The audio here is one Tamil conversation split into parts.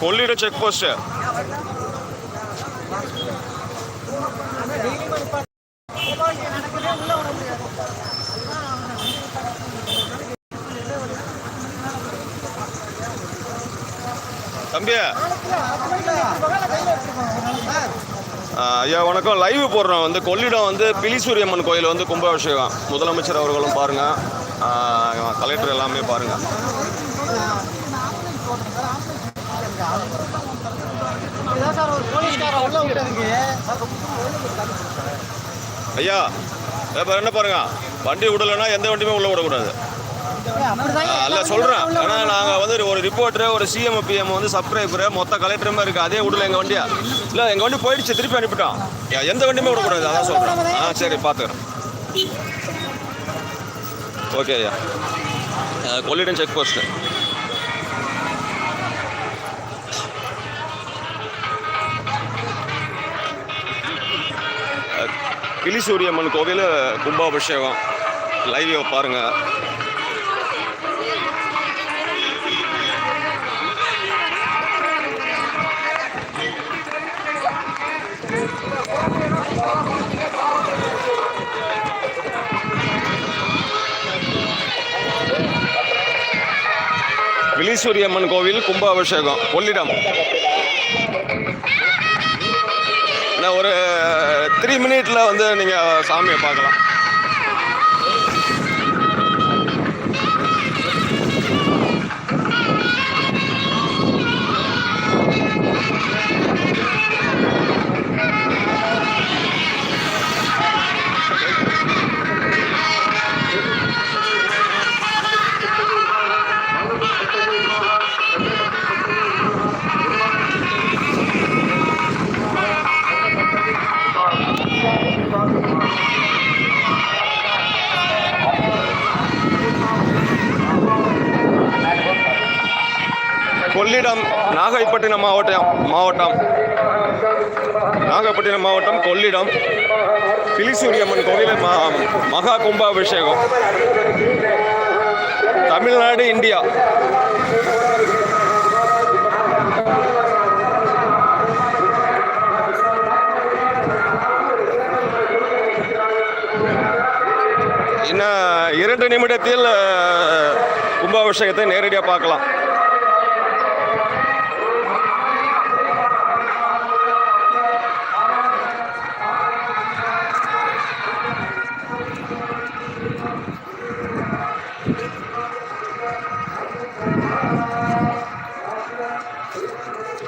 கொல்லிட செக் போஸ்ட் தம்பி ஐயா வணக்கம். லைவ் போடுறோம். வந்து கொள்ளிடம் வந்து பிலிசூரியம்மன் கோயில் வந்து கும்பாபிஷேகம். முதலமைச்சர் அவர்களும் பாருங்க. கலெக்டர் எல்லாமே பாருங்க. சார் ஒரு போலீஸ்கார உள்ள விட்டதுக்கு ஐயா இப்போ என்ன பாருங்க? வண்டி விடலைன்னா எந்த வண்டியுமே உள்ள விடக்கூடாது. அல்ல சொல்கிறேன் ஏன்னா நாங்கள் வந்து ஒரு ரிப்போர்ட்டரு ஒரு சிஎம் பிஎம் வந்து சப்ஸ்கிரைபரு மொத்த கலெக்டருமே இருக்குது அதே விடல எங்கள் வண்டியா? இல்லை எங்கள் வண்டி போயிடுச்சு திருப்பி அனுப்பிட்டோம் எந்த வண்டியுமே விடக்கூடாது அதான் சொல்கிறேன் ஆ சரி பார்த்துக்கிறேன் ஓகே ஐயா. கொள்ளிடம் செக் போஸ்ட்டு கிளிசூரியம்மன் கோவில் கும்பாபிஷேகம். லைவ் பாருங்கள் விலீஸ்வரியம்மன் கோவில் கும்பாபிஷேகம். கொள்ளிடம் ஒரு த்ரீ மினிட்ல வந்து நீங்கள் சாமியை பார்க்கலாம். இடம் நாகைப்பட்டினம் மாவட்டம் மாவட்டம். நாகப்பட்டினம் மாவட்டம் கொள்ளிடம். பிலிசூரியம்மன் கோவில் ம மகா கும்பாபிஷேகம். தமிழ்நாடு இந்தியா. இன்னும் இரண்டு நிமிடத்தில் கும்பாபிஷேகத்தை நேரடியாக பார்க்கலாம்.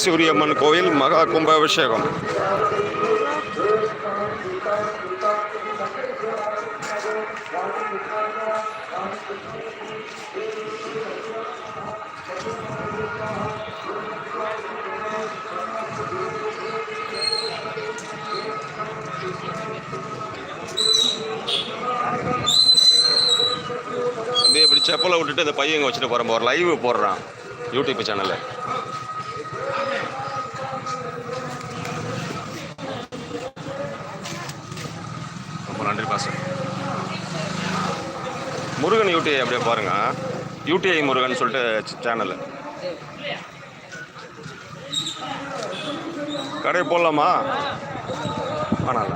பிலிசூரியம்மன் கோயில் மகா கும்பாபிஷேகம். இப்படி செப்பலை விட்டுட்டு இந்த பையன் வச்சுட்டு போகிறேன் ஒரு லைவ் போடுறான். யூடியூப் சேனலில் ரொம்ப நன்றி பாஸ்டர். முருகன் யூடிஐ அப்படியே பாருங்க. யூடிஐ முருகன் சொல்லிட்டு சேனல் கடை போடலாமா? ஆனால்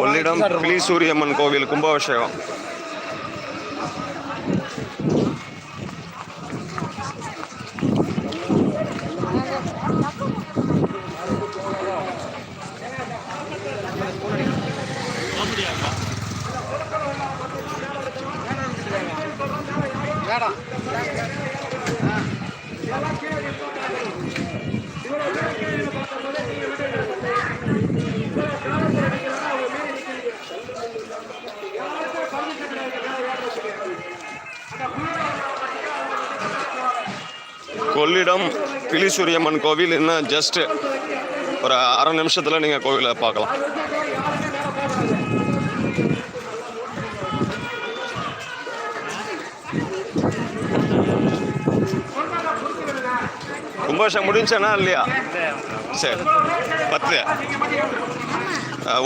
கொள்ளிடம் பிலீசூரியம்மன் கோவில் கும்பாபிஷேகம் கொள்ளிடம் பிலிசூரியம்மன் கோவில் இன்னும் ஜஸ்ட் ஒரு அரை நிமிஷத்தில் நீங்கள் கோவிலை பார்க்கலாம். கும்பாஷம் முடிஞ்சேனா இல்லையா? சரி பத்து.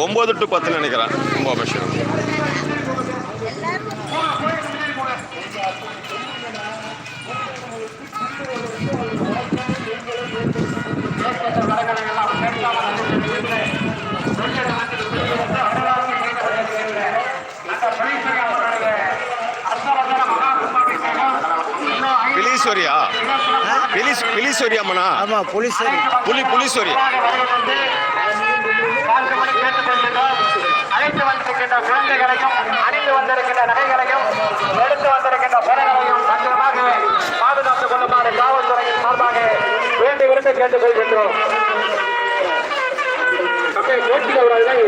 ஒம்பது டு பத்து நினைக்கிறேன் கும்பாபிஷேகம். பிலீஸ்வரியா பிலிஸ் பிலீஸ்வரி அம்மனா ஆமா போலீஸ் புலி புலீஸ்வரி அழைத்து வந்திருக்கின்ற குழந்தைகளையும் அணிந்து வந்திருக்கின்ற நகைகளையும் எடுத்து வந்திருக்கின்ற பொருள்களையும் பத்திரமாக பாதுகாத்துக் கொள்ளுமாறு காவல்துறையின் சார்பாக வேண்டி விரும்பி கேட்டுக் கொள்கின்றோம்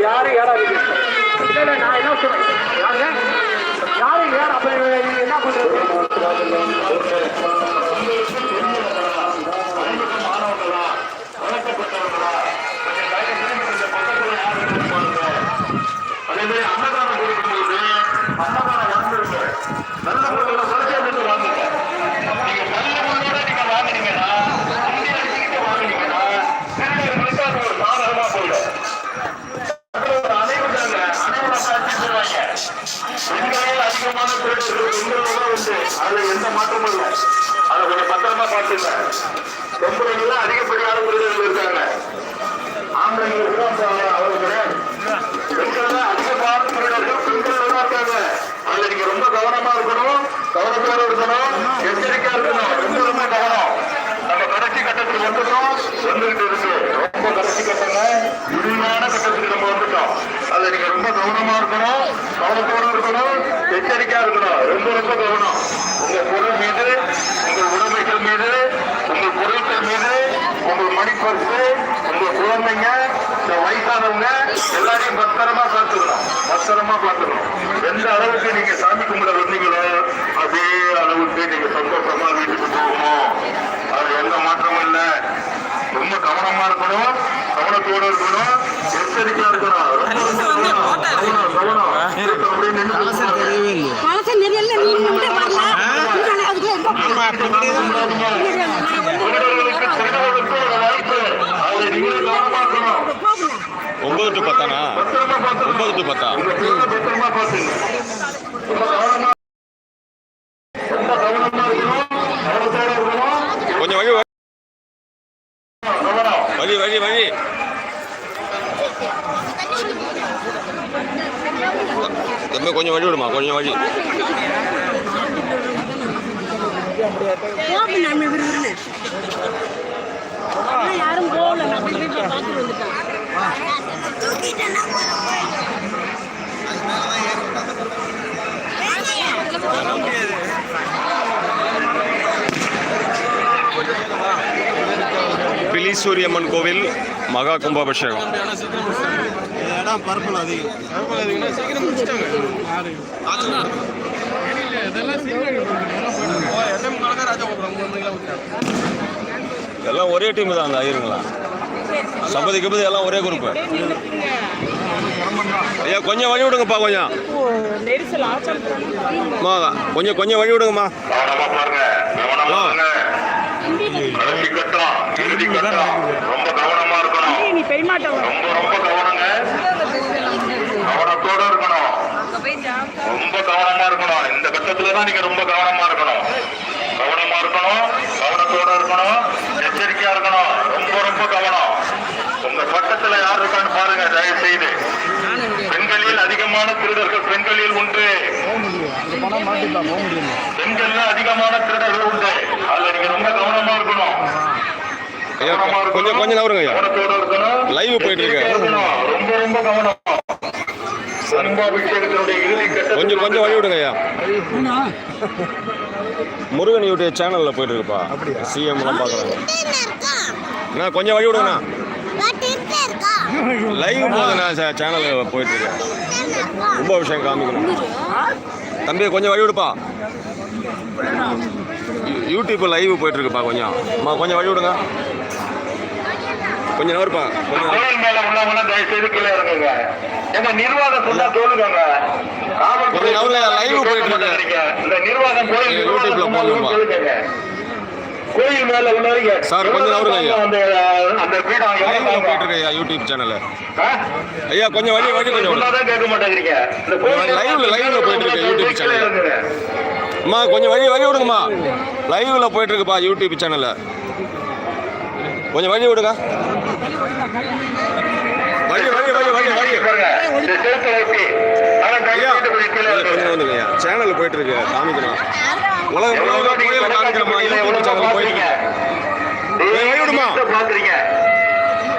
யாரும் ஏறாதீங்க இல்ல நான் என்ன சொல்றேன்? யாருங்க யாரும் ஏற என்ன பண்றது? அதே மாதிரி அன்னதானம் கொடுக்கும்போது அன்னதானம் வந்துருங்க நல்ல பொருளை குறைச்சி வாங்குங்க நீங்க நல்ல பொருளோட நீங்க வாங்குனீங்கன்னா அங்கே வச்சுக்கிட்டு வாங்குனீங்கன்னா திருடர்களுக்கு அது ஒரு சாதகமா போயிடும் அப்புறம் அனைவராங்க அனைவரை பார்த்து சொல்லுவாங்க பெண்களே அதிகமான திருடர்கள் பெண்களோட உண்டு அதுல எந்த மாற்றமும் இல்லை அதை கொஞ்சம் பத்திரமா பார்த்துங்க பொம்பளைங்களாம் அதிகப்படியான திருடர்கள் இருக்காங்க ஆம்பளைங்களுக்கு தான் அவங்க கிடையாது பெண்கள் தான் அதிகமான திருடர்கள் பெண்கள் தான் இருக்காங்க அதுல நீங்க ரொம்ப கவனமா இருக்கணும் கவனத்தோட இருக்கணும் எச்சரிக்கையா இருக்கணும் ரொம்ப ரொம்ப கவனம் நம்ம கடைசி கட்டத்துக்கு வந்துட்டோம் வந்துகிட்டு இருக்கு ரொம்ப கடைசி கட்டங்க இறுதியான கட்டத்துக்கு நம்ம வந்துட்டோம் அதுல நீங்க ரொம்ப கவனமா இருக்கணும் கவனத்தோட இருக்கணும் எச்சரிக்கையா இருக்கணும். ரொம்ப ரொம்ப கவனம். உங்க பொருள் மீது உங்கள் உடைமைகள் மீது உங்கள் பொருட்கள் மீது உங்கள் மணி பர்ஸு உங்க குழந்தைங்க இந்த வயசானவங்க எல்லாரையும் பத்திரமா பார்த்துக்கணும். பத்திரமா பார்த்துக்கணும். எந்த அளவுக்கு நீங்க சாமி கும்பிட வந்தீங்களோ அதே அளவுக்கு நீங்க சந்தோஷமா வீட்டுக்கு போகணும். அது எந்த மாற்றமும் இல்லை. ரொம்ப கவனமா இருக்கணும் கவனத்தோட இருக்கணும் எச்சரிக்கையா இருக்கணும் ரொம்ப ரொம்ப கவனம் கவனம் கவனம் அப்படியே நின்று தெரியவே இல்லையே மனசு நெறியல்ல நீ நின்று வரல இங்க அதுக்கு எங்க திருடர்களுக்கு திருடர்களுக்கு ஒரு வாய்ப்பு அதை நீங்க கவனமா இருக்கணும் போகணும் ஒம்பது டு பத்தானா பத்திரமா பார்த்துக்கணும் ஒம்பது டு பத்தா உங்க பிள்ளைங்க பத்திரமா பார்த்துங்க ரொம்ப ஒன்பது டு பத்தானா? ஒன்பது டு பத்தா? கொஞ்சம் வழி வழி வழி வழி. தம்பி கொஞ்சம் வழி விடுமா கொஞ்சம் வழி. போகணும் நம்ம விரும்புன்னு யாரும் போகல. நம்ம வீட்டில் பார்த்துட்டு வந்துட்டோம் பிலீசூரியம்மன் கோவில் மகா கும்பாபிஷேகம். இடம் பரப்பல் அதிகம். அதிகம்னா சீக்கிரம் முடிச்சிட்டாங்க. எல்லாம் ஒரே டீம் தான் அந்த ஐயருங்களா சம்பதி கபதி எல்லாம் ஒரே குரூப்பு ஐயா கொஞ்சம் வழி விடுங்கப்பா கொஞ்சம். கொஞ்சம் கொஞ்சம் வழி விடுங்கம்மா. ரொம்ப கவனமா இருக்கணும் ரொம்ப ரொம்ப கவனங்க கவனத்தோட இருக்கணும் ரொம்ப கவனமா இருக்கணும் இந்த கட்டத்துல தான் நீங்க ரொம்ப கவனமா இருக்கணும். இருக்கணும் ரொம்ப ரொம்ப கவனம். உங்க பக்கத்துல யார் இருக்கான்னு பாருங்க தயவு செய்து பெண்களில் அதிகமான திருடர்கள் பெண்களில் உண்டு. பெண்கள்ல அதிகமான திருடர்கள் உண்டு. அதுல நீங்க ரொம்ப கவனமா இருக்கணும். கொஞ்சம் கொஞ்சம் நவருங்க லைவ் போயிட்டு இருக்கு. ரொம்ப ரொம்ப கவனம். கொஞ்சம் கொஞ்சம் வழி விடுங்க ஐயா. முருகன் யூடியூப் சேனல்ல போயிட்டு இருக்குப்பா சிஎம் எல்லாம் பாக்குறாங்க அண்ணா கொஞ்சம் வழி விடுங்கண்ணா. லைவ் போதுண்ணா சேனல் போயிட்டு இருக்கு ரொம்ப விஷயம் காமிக்கணும். தம்பி கொஞ்சம் வழி விடுப்பா. யூ- யூடியூப் லைவ் போயிட்டு இருக்குப்பா கொஞ்சம். அம்மா கொஞ்சம் வழி விடுங்க. கொஞ்சம் கொஞ்சம் நகரு. கோயில் மேல உள்ளவங்க தயவு செய்து கீழே இறங்குங்க எங்க நிர்வாகம் சொன்னா காவல்துறை நவுருங்க, live போயிட்டு இருக்கு. மாட்டேங்கிறீங்க. இந்த நிர்வாகம் கோயில் யூடியூப்ல கோயில் மேல உள்ளவங்க சார், கொஞ்சம் நகருங்க ஐயா. அந்த அந்த போயிட்டு இருக்கு ஐயா யூடியூப் சேனல் ஆ? ஐயா கொஞ்சம் வழி வழி கொஞ்சம். சொன்னாதான் கேட்க மாட்டேங்கிறீங்க இந்த கோயில் லைவ்ல- லைவ்ல போயிட்டு இருக்கு யூடியூப் கீழே சேனல். இறங்குங்க. அம்மா கொஞ்சம் வழி வழி விடுங்கம்மா லைவ்ல போயிட்டு இருக்குப்பா யூடியூப் சேனல்ல கொஞ்சம் வழி விடுங்க சேனல் போயிட்டு இருக்கு காமிக்கணும் உலகம் உலக கோயில காமிக்கிறோமா யூடியூப் சேனல் போயிட்டு இருக்கு. வழி விடுமா?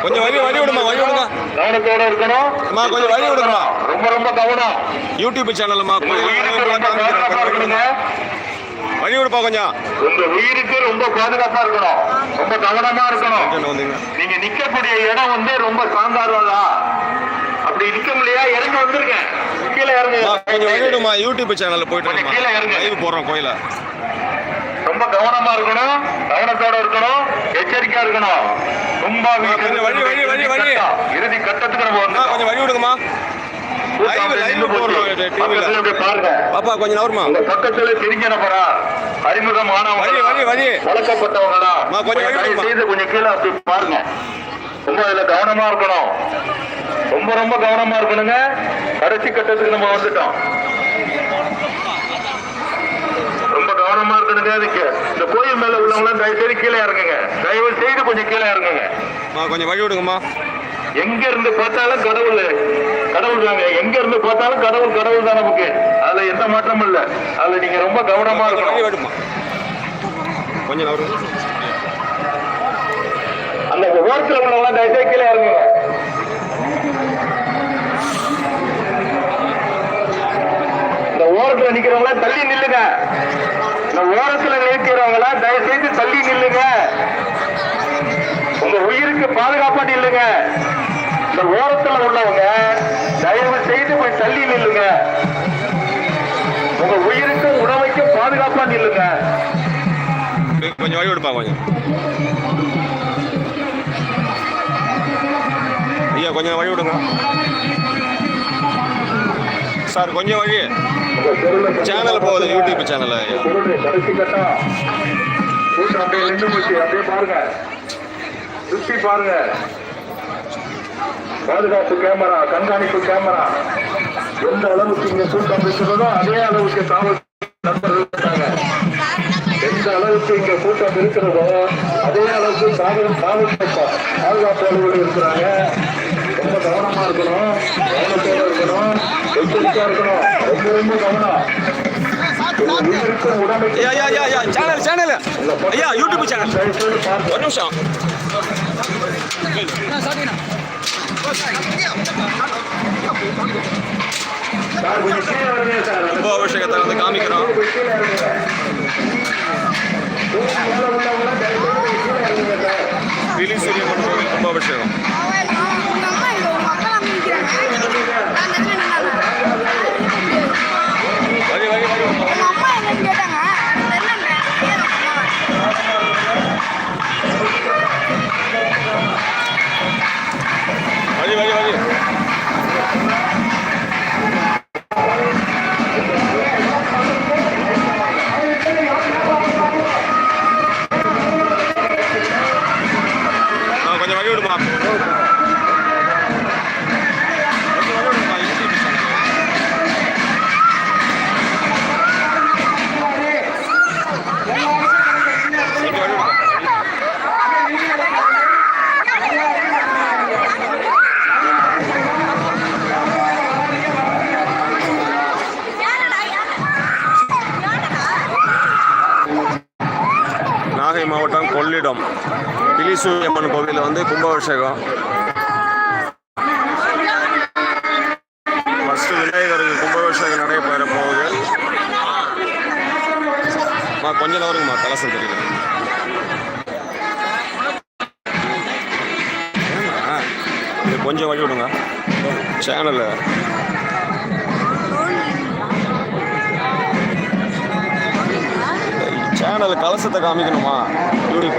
கொஞ்சம் வழி வழி விடுமா? வழி விடுங்க. கவனத்தோட இருக்கணும். அம்மா, கொஞ்சம் வழி விடுங்கம்மா. ரொம்ப ரொம்ப கவனம். யூடியூப் சேனல்மா வழி விடுப்பா கொஞ்சம். உங்க உயிருக்கு ரொம்ப பாதுகாப்பா இருக்கணும். ரொம்ப கவனமா இருக்கணும். நீங்க நிக்கக்கூடிய இடம் வந்து ரொம்ப சாந்தாரதா அப்படி நிக்க முடியா இறங்கி வந்துருங்க கீழே அம்மா, கொஞ்சம் வழி இறங்க விடுமா யூடியூப் சேனல்ல போயிட்டு கீழே இறங்கு. லைவ் போடுறோம் கோயில. ரொம்ப கவனமா இருக்கணும். கவனத்தோட இருக்கணும். எச்சரிக்கையா இருக்கணும். ரொம்ப வழி, வழி, வழி, வழி. இறுதி கட்டத்துக்கு நம்ம கொஞ்சம் வழி விடுங்கம்மா பாருங்க. பாப்பா கொஞ்சம் நவருமா உங்க பக்கத்துல தெரிஞ்ச நபரா அறிமுகமானவங்க வழி, வழி, வழி. வளர்க்கப்பட்டவங்களா? அம்மா, கொஞ்சம். செய்து கொஞ்சம் கீழே அப்படி பாருங்க. ரொம்ப இதுல கவனமா இருக்கணும். ரொம்ப ரொம்ப கவனமா இருக்கணுங்க. கடைசி கட்டத்துக்கு நம்ம வந்துட்டோம். ரொம்ப கவனமா இருக்கணுங்க அதுக்கு. இந்த கோயில் மேல உள்ளவங்க தயவு செய்து கீழே இறங்குங்க. தயவு செய்து கொஞ்சம் கீழே இறங்குங்க. கொஞ்சம் வழி விடுங்கம்மா. எங்க இருந்து பார்த்தாலும் கடவுள். கடவுள் தாங்க. எங்க இருந்து பார்த்தாலும் கடவுள் கடவுள் தான் நமக்கு. அதுல எந்த மாற்றமும் இல்ல. அதுல நீங்க ரொம்ப கவனமா இருக்கணும். கொஞ்சம் அந்த ஓரத்துல உள்ளவங்க தயவுசெய்து கீழே இறங்குங்க. இந்த ஓரத்துல நிக்கிறவங்கள தள்ளி நில்லுங்க. இந்த ஓரத்துல நிற்கிறவங்கள தயவு செய்து தள்ளி நில்லுங்க. உங்க உயிருக்கு பாதுகாப்பா நில்லுங்க. இந்த ஓரத்துல உள்ளவங்க தயவு செய்து போய் தள்ளி நில்லுங்க. உங்க உயிருக்கும் உணவைக்கும் பாதுகாப்பா நில்லுங்க. கொஞ்சம் வழி விடுப்பா கொஞ்சம். ஐயா கொஞ்சம் வழி விடுங்க. சார் கொஞ்சம் வழி. சேனல் போகுது யூடியூப் சேனல் அப்படியே பாருங்க. சுத்தி பாருங்க. பாதுகாப்பு கேமரா கண்காணிப்பு கேமரா. எந்த அளவுக்கு இங்க கூட்டம் இருக்கிறதோ அதே அளவுக்கு காவல் நண்பர்கள் இருக்காங்க. எந்த அளவுக்கு இங்க கூட்டம் இருக்கிறதோ அதே அளவுக்கு காவல் காவல் பாதுகாப்பு அலுவலர்கள் இருக்கிறாங்க. ரொம்ப கவனமா இருக்கணும். கவனத்தோட இருக்கணும். எச்சரிக்கையா இருக்கணும். ரொம்ப ரொம்ப கவனம். சேனல் சேனல் ஐயா யூடியூப் சேனல். ஒரு நிமிஷம். சார், அபிஷேகத்தை வந்து காமிக்கிறோம் கொஞ்சம் கீழே இறங்குங்க. நாகை மாவட்டம் கொள்ளிடம். பிலிசூரியம்மன் கோவிலில் வந்து கும்பாபிஷேகம். ஃபர்ஸ்ட் விநாயகருக்கு கும்பாபிஷேகம் நடைபெற போகுது. கொஞ்ச நேரம்மா கலசம் தெரியல கொஞ்சம் வழி விடுங்க. சேனலில் சேனல் கலசத்தை காமிக்கணுமா? யூடியூப்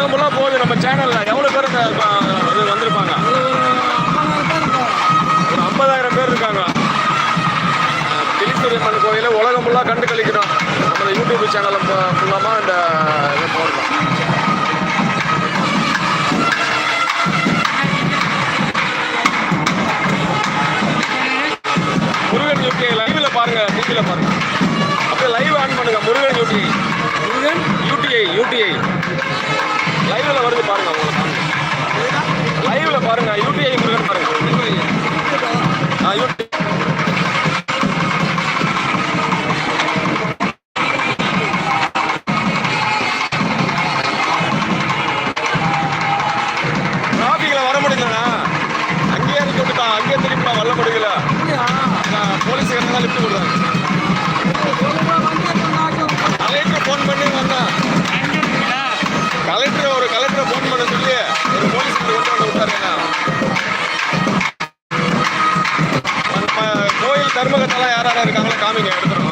உலகம் ஃபுல்லாக போகுது. நம்ம சேனல்ல எவ்வளவு பேர் இது வந்திருப்பாங்க? ஒரு ஐம்பதாயிரம் பேர் இருக்காங்க. திலித்துரியம்மன் கோயிலை உலகம் ஃபுல்லாக கண்டு கழிக்கிறோம் நம்ம யூடியூப் சேனலை ஃபுல்லாமா இந்த இதை போடணும். முருகன் யூடிஐ லைவ்ல பாருங்க டிவியில் பாருங்க. அப்படியே லைவ் ஆன் பண்ணுங்க. Murugan UTI Murugan? UTI UTI லைவ்ல வருது பாருங்க உங்களுக்கு லைவ்ல பாருங்க. யூடிஐ முருகன் பாருங்க. ஆ யூடிஐ டிராஃபிக்ல வர ஒரு போலீஸ் கொண்டு வந்து விட்டாருங்கண்ணா கோயில் தர்மகத்தெல்லாம் யாராவது இருக்காங்களோ காமிங்க எடுத்துருவோம்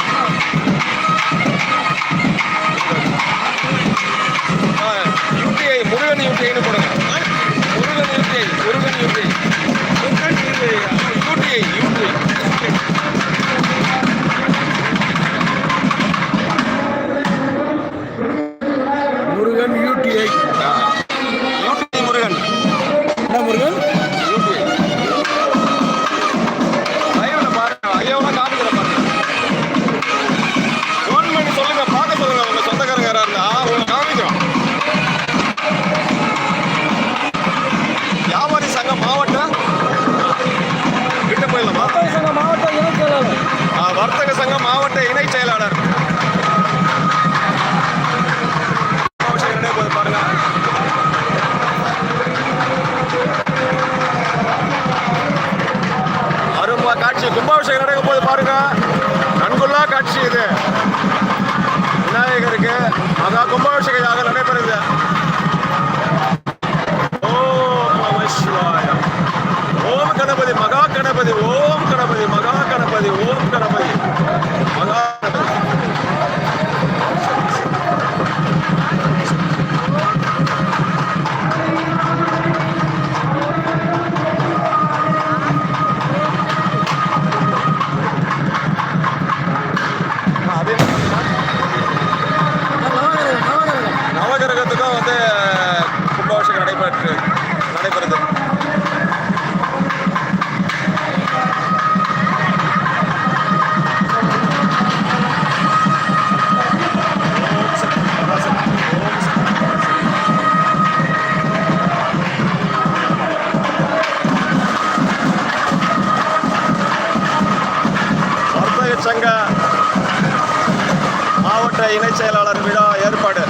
சங்க மாவட்ட இணைச் செயலாளர் விழா ஏற்பாடு.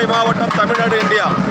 மதுரை மாவட்டம் தமிழ்நாடு இந்தியா.